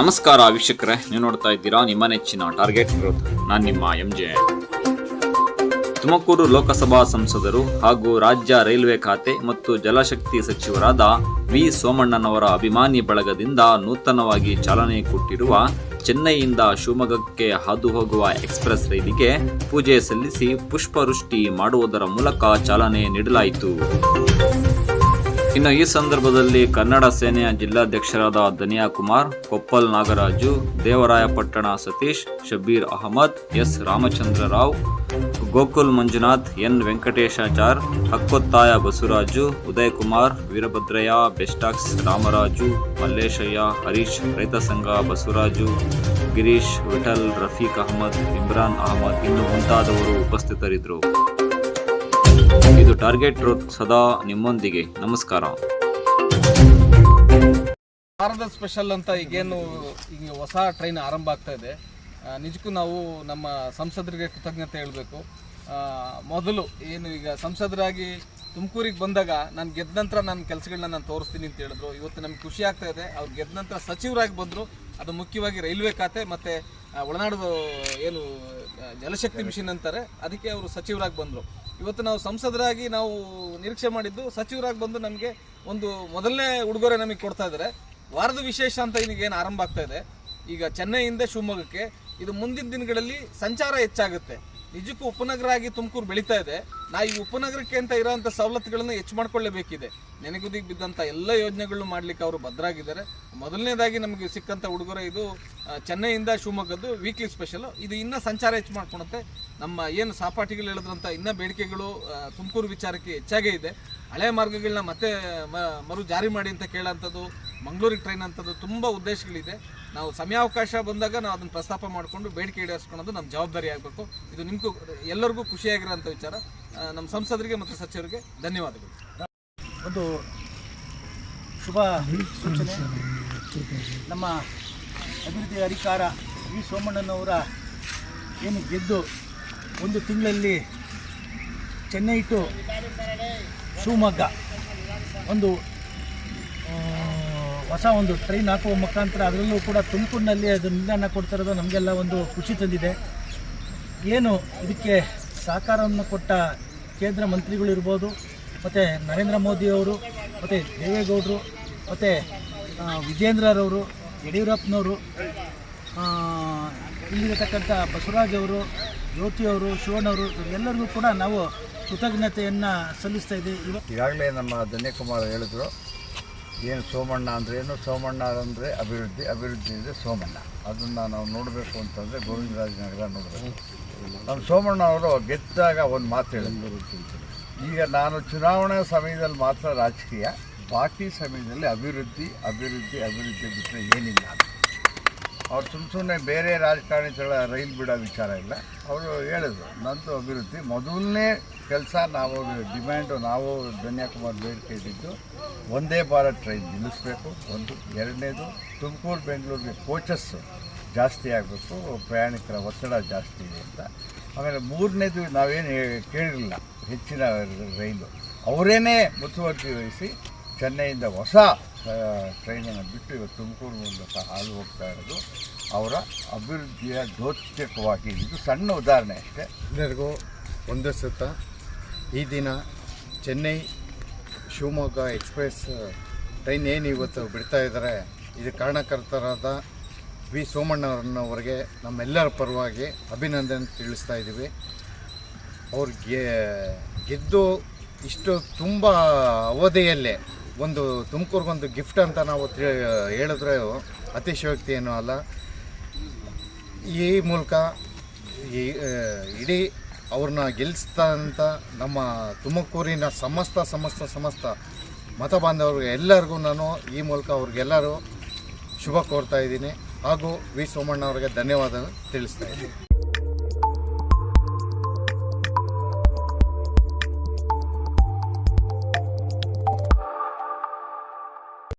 ನಮಸ್ಕಾರ ವೀಕ್ಷಕರೇ, ನೀವು ನೋಡ್ತಾ ಇದ್ದೀರಾ ನಿಮ್ಮ ನೆಚ್ಚಿನ ಟಾರ್ಗೆಟ್ ಗ್ರೋತ್ ನಾನು ನಿಮ್ಮ ಎಂ ಜೆ ತುಮಕೂರು ಲೋಕಸಭಾ ಸಂಸದರು ಹಾಗೂ ರಾಜ್ಯ ರೈಲ್ವೆ ಖಾತೆ ಮತ್ತು ಜಲಶಕ್ತಿ ಸಚಿವರಾದ ವಿ ಸೋಮಣ್ಣನವರ ಅಭಿಮಾನಿ ಬಳಗದಿಂದ ನೂತನವಾಗಿ ಚಾಲನೆ ಕೊಟ್ಟಿರುವ ಚೆನ್ನೈಯಿಂದ ಶಿವಮೊಗ್ಗಕ್ಕೆ ಹಾದು ಹೋಗುವ ಎಕ್ಸ್ಪ್ರೆಸ್ ರೈಲಿಗೆ ಪೂಜೆ ಸಲ್ಲಿಸಿ ಪುಷ್ಪವೃಷ್ಟಿ ಮಾಡುವುದರ ಮೂಲಕ ಚಾಲನೆ ನೀಡಲಾಯಿತು. ಇನ್ನು ಈ ಸಂದರ್ಭದಲ್ಲಿ ಕನ್ನಡ ಸೇನೆಯ ಜಿಲ್ಲಾಧ್ಯಕ್ಷರಾದ ಧನಿಯಾ ಕುಮಾರ್, ಕೊಪ್ಪಲ್ ನಾಗರಾಜು, ದೇವರಾಯಪಟ್ಟಣ ಸತೀಶ್ ಶಬೀರ್ ಅಹಮದ್, ಎಸ್ ರಾಮಚಂದ್ರ ರಾವ್, ಗೋಕುಲ್ ಮಂಜುನಾಥ್, ಎನ್ ವೆಂಕಟೇಶಾಚಾರ್, ಹಕ್ಕೊತ್ತಾಯ ಬಸವರಾಜು, ಉದಯ್ ಕುಮಾರ್, ವೀರಭದ್ರಯ್ಯ, ಬೆಸ್ಟಾಕ್ಸ್ ರಾಮರಾಜು, ಮಲ್ಲೇಶಯ್ಯ, ಹರೀಶ್, ರೈತ ಸಂಘ ಬಸವರಾಜು, ಗಿರೀಶ್, ವಿಠಲ್, ರಫೀಕ್ ಅಹಮದ್, ಇಮ್ರಾನ್ ಅಹಮದ್ ಇನ್ನು ಮುಂತಾದವರು ಉಪಸ್ಥಿತರಿದ್ದರು. ಇದು ಟಾರ್ಗೆಟ್ ಟ್ರೂತ್ ಸದಾ ನಿಮ್ಮೊಂದಿಗೆ. ನಮಸ್ಕಾರ. ಭಾರತ ಸ್ಪೆಷಲ್ ಅಂತ ಈಗೇನು ಈಗ ಹೊಸ ಟ್ರೈನ್ ಆರಂಭ ಆಗ್ತಾ ಇದೆ. ನಿಜಕ್ಕೂ ನಾವು ನಮ್ಮ ಸಂಸದರಿಗೆ ಕೃತಜ್ಞತೆ ಹೇಳಬೇಕು. ಮೊದಲು ಏನು ಈಗ ಸಂಸದರಾಗಿ ತುಮಕೂರಿಗೆ ಬಂದಾಗ ನಾನು ಗೆದ್ದ ನಂತರ ನನ್ನ ಕೆಲಸಗಳನ್ನ ನಾನು ತೋರಿಸ್ತೀನಿ ಅಂತ ಹೇಳಿದ್ರು. ಇವತ್ತು ನಮ್ಗೆ ಖುಷಿ ಆಗ್ತಾ ಇದೆ. ಅವ್ರು ಗೆದ್ದ ನಂತರ ಸಚಿವರಾಗಿ ಬಂದರು. ಅದು ಮುಖ್ಯವಾಗಿ ರೈಲ್ವೆ ಖಾತೆ ಮತ್ತು ಒಳನಾಡು ಏನು ಜಲಶಕ್ತಿ ಮಿಷನ್ ಅಂತಾರೆ. ಅದಕ್ಕೆ ಅವರು ಸಚಿವರಾಗಿ ಬಂದರು. ಇವತ್ತು ನಾವು ಸಂಸದರಾಗಿ ನಾವು ನಿರೀಕ್ಷೆ ಮಾಡಿದ್ದು ಸಚಿವರಾಗಿ ಬಂದು ನಮಗೆ ಒಂದು ಮೊದಲನೇ ಉಡುಗೊರೆ ನಮಗೆ ಕೊಡ್ತಾ ಇದ್ದಾರೆ ವಾರದ ವಿಶೇಷ ಅಂತ ಏನು ಆರಂಭ ಆಗ್ತಾ ಇದೆ. ಈಗ ಚೆನ್ನೈಯಿಂದ ಶಿವಮೊಗ್ಗಕ್ಕೆ ಇದು ಮುಂದಿನ ದಿನಗಳಲ್ಲಿ ಸಂಚಾರ ಹೆಚ್ಚಾಗುತ್ತೆ. ನಿಜಕ್ಕೂ ಉಪನಗರ ಆಗಿ ತುಮಕೂರು ಬೆಳೀತಾ ಇದೆ. ನಾ ಈ ಉಪನಗರಕ್ಕೆ ಅಂತ ಇರೋಂಥ ಸವಲತ್ತುಗಳನ್ನು ಹೆಚ್ಚು ಮಾಡ್ಕೊಳ್ಳೇಬೇಕಿದೆ. ನೆನೆಗುದಿಗೆ ಬಿದ್ದಂಥ ಎಲ್ಲ ಯೋಜನೆಗಳನ್ನು ಮಾಡ್ಲಿಕ್ಕೆ ಅವರು ಭದ್ರಾಗಿದ್ದಾರೆ. ಮೊದಲನೇದಾಗಿ ನಮಗೆ ಸಿಕ್ಕಂಥ ಉಡುಗೊರೆ ಇದು ಚೆನ್ನೈಯಿಂದ ಶಿವಮೊಗ್ಗದ್ದು ವೀಕ್ಲಿ ಸ್ಪೆಷಲು ಇದು ಇನ್ನೂ ಸಂಚಾರ ಹೆಚ್ಚು ಮಾಡ್ಕೊಳುತ್ತೆ ನಮ್ಮ ಏನು ಸಹಪಾಠಿಗಳು ಹೇಳಿದ್ರಂಥ ಇನ್ನೂ ಬೇಡಿಕೆಗಳು ತುಮಕೂರು ವಿಚಾರಕ್ಕೆ ಹೆಚ್ಚಾಗೇ ಇದೆ. ಹಳೆ ಮಾರ್ಗಗಳನ್ನ ಮತ್ತೆ ಮರು ಜಾರಿ ಮಾಡಿ ಅಂತ ಕೇಳೋಂಥದ್ದು ಮಂಗಳೂರಿಗೆ ಟ್ರೈನ್ ಅಂತದ್ದು ತುಂಬ ಉದ್ದೇಶಗಳಿದೆ. ನಾವು ಸಮಯಾವಕಾಶ ಬಂದಾಗ ನಾವು ಅದನ್ನು ಪ್ರಸ್ತಾಪ ಮಾಡಿಕೊಂಡು ಬೇಡಿಕೆ ಈಡೇರಿಸ್ಕೊಳ್ಳೋದು ನಮ್ಮ ಜವಾಬ್ದಾರಿ ಆಗಬೇಕು. ಇದು ನಿಮಗೂ, ಎಲ್ಲರಿಗೂ ಖುಷಿಯಾಗಿರೋಂಥ ವಿಚಾರ. ನಮ್ಮ ಸಂಸದರಿಗೆ ಮತ್ತು ಸಚಿವರಿಗೆ ಧನ್ಯವಾದಗಳು. ಒಂದು ಶುಭ ಸೂಚನೆ. ನಮ್ಮ ಅಭಿವೃದ್ಧಿ ಅಧಿಕಾರ ವಿ ಸೋಮಣ್ಣನವರ ಏನು ಗೆದ್ದು ಒಂದು ತಿಂಗಳಲ್ಲಿ ಚೆನ್ನೈ ಟು ಶಿವಮೊಗ್ಗ. ಒಂದು ಹೊಸ ಒಂದು ಟ್ರೈನ್ ಹಾಕುವ ಮುಖಾಂತರ ಅದರಲ್ಲೂ ಕೂಡ ತುಮಕೂರಿನಲ್ಲಿ ಅದು ನಿಲ್ದಾಣ ಕೊಡ್ತಿರೋದು ನಮಗೆಲ್ಲ ಒಂದು ಖುಷಿ ತಂದಿದೆ. ಏನು ಇದಕ್ಕೆ ಸಹಕಾರವನ್ನು ಕೊಟ್ಟ ಕೇಂದ್ರ ಮಂತ್ರಿಗಳಿರ್ಬೋದು ಮತ್ತು ನರೇಂದ್ರ ಮೋದಿಯವರು ಮತ್ತು ದೇವೇಗೌಡರು, ಮತ್ತು ವಿಜೇಂದ್ರರವರು ಯಡಿಯೂರಪ್ಪನವರು ಇಲ್ಲಿರತಕ್ಕಂಥ ಬಸವರಾಜ್ ಅವರು ಜ್ಯೋತಿಯವರು ಶಿವಣ್ಣವರು ಎಲ್ಲರಿಗೂ ಕೂಡ ನಾವು ಕೃತಜ್ಞತೆಯನ್ನು ಸಲ್ಲಿಸ್ತಾ ಇದ್ದೀವಿ. ಈಗಾಗಲೇ ನಮ್ಮ ಧನ್ಯಕುಮಾರ್ ಹೇಳಿದ್ರು. ಏನು ಸೋಮಣ್ಣ ಅಂದರೆ ಏನು? ಸೋಮಣ್ಣ ಅಂದರೆ ಅಭಿವೃದ್ಧಿ ಅಭಿವೃದ್ಧಿ ಅಂದರೆ ಸೋಮಣ್ಣ. ಅದನ್ನು ನಾವು ನೋಡಬೇಕು ಅಂತಂದರೆ ಗೋವಿಂದರಾಜನಗರ ನೋಡಬೇಕು. ನಮ್ಮ ಸೋಮಣ್ಣ ಅವರು ಗೆದ್ದಾಗ ಒಂದು ಮಾತು ಹೇಳಿದ್ರು ಈಗ ನಾನು ಚುನಾವಣಾ ಸಮಯದಲ್ಲಿ ಮಾತ್ರ ರಾಜಕೀಯ ಬಾಕಿ ಸಮಯದಲ್ಲಿ ಅಭಿವೃದ್ಧಿ ಅಭಿವೃದ್ಧಿ ಅಭಿವೃದ್ಧಿ ಬಿಟ್ಟರೆ ಏನಿಲ್ಲ. ಅವ್ರು ಸುಮ್ಮ ಸುಮ್ಮನೆ ಬೇರೆ ರಾಜಕಾರಣಿಗಳ ರೈಲು ಬಿಡೋ ವಿಚಾರ ಇಲ್ಲ. ಅವರು ಹೇಳಿದ್ರು, ನಂದು ಅಭಿವೃದ್ಧಿ ಮೊದಲನೇ ಕೆಲಸ ನಾವು, ಡಿಮ್ಯಾಂಡು ನಾವು ಧನ್ಯಕುಮಾರ್ ಬೇಡಿಕೆ ಇಟ್ಟಿದ್ದು ಒಂದೇ ಭಾರತ್ ಟ್ರೈನ್ ನಿಲ್ಲಿಸ್ಬೇಕು, ಒಂದು, ಎರಡನೇದು ತುಮಕೂರು ಬೆಂಗಳೂರಿಗೆ ಕೋಚಸ್ಸು ಜಾಸ್ತಿ ಆಗಬೇಕು, ಪ್ರಯಾಣಿಕರ ಒತ್ತಡ ಜಾಸ್ತಿ ಇದೆ ಅಂತ. ಆಮೇಲೆ ಮೂರನೇದು ನಾವೇನು ಕೇಳಿರಲಿಲ್ಲ, ಹೆಚ್ಚಿನ ರೈಲು. ಅವರೇನೇ ಮುತುವರ್ಜಿ ವಹಿಸಿ ಚೆನ್ನೈಯಿಂದ ಹೊಸ ಟ್ರೈನನ್ನು ಬಿಟ್ಟು ಇವತ್ತು ತುಮಕೂರು ಮೂಲಕ ಹಾಲು ಹೋಗ್ತಾ ಇರೋದು, ಅವರ ಅಭಿವೃದ್ಧಿಯ ದ್ಯೋತಕವಾಗಿ ಇದು ಸಣ್ಣ ಉದಾಹರಣೆ ಅಷ್ಟೇ. ಎಲ್ಲರಿಗೂ ಒಂದೇ ಸುತ್ತ. ಈ ದಿನ ಚೆನ್ನೈ ಶಿವಮೊಗ್ಗ ಎಕ್ಸ್ಪ್ರೆಸ್ ಟ್ರೈನ್ ಏನು ಇವತ್ತು ಬಿಡ್ತಾ ಇದ್ದಾರೆ ಇದು ಕಾರಣಕರ್ತರಾದ ವಿ ಸೋಮಣ್ಣವ್ರನ್ನವರಿಗೆ ನಮ್ಮೆಲ್ಲರ ಪರವಾಗಿ ಅಭಿನಂದನೆ ತಿಳಿಸ್ತಾ ಇದ್ದೀವಿ ಅವ್ರು ಗೆದ್ದು ಇಷ್ಟು ತುಂಬ ಅವಧಿಯಲ್ಲೇ ಒಂದು ತುಮಕೂರಿಗೊಂದು ಗಿಫ್ಟ್ ಅಂತ ನಾವು ಹೇಳಿದ್ರೆ ಅತಿಶಯೋಕ್ತಿ ಏನೂ ಅಲ್ಲ. ಈ ಮೂಲಕ ಈ ಇಡೀ ಅವ್ರನ್ನ ಗೆಲ್ಲಿಸ್ತಂತ ನಮ್ಮ ತುಮಕೂರಿನ ಸಮಸ್ತ ಸಮಸ್ತ ಸಮಸ್ತ ಮತ ಬಾಂಧವರಿಗೆ ಎಲ್ಲರಿಗೂ ನಾನು ಈ ಮೂಲಕ ಅವ್ರಿಗೆಲ್ಲರೂ ಶುಭ ಕೋರ್ತಾ ಇದ್ದೀನಿ. ಹಾಗೂ ವಿ ಸೋಮಣ್ಣ ಅವರಿಗೆ ಧನ್ಯವಾದ ತಿಳಿಸ್ತಾ ಇದ್ದೀನಿ.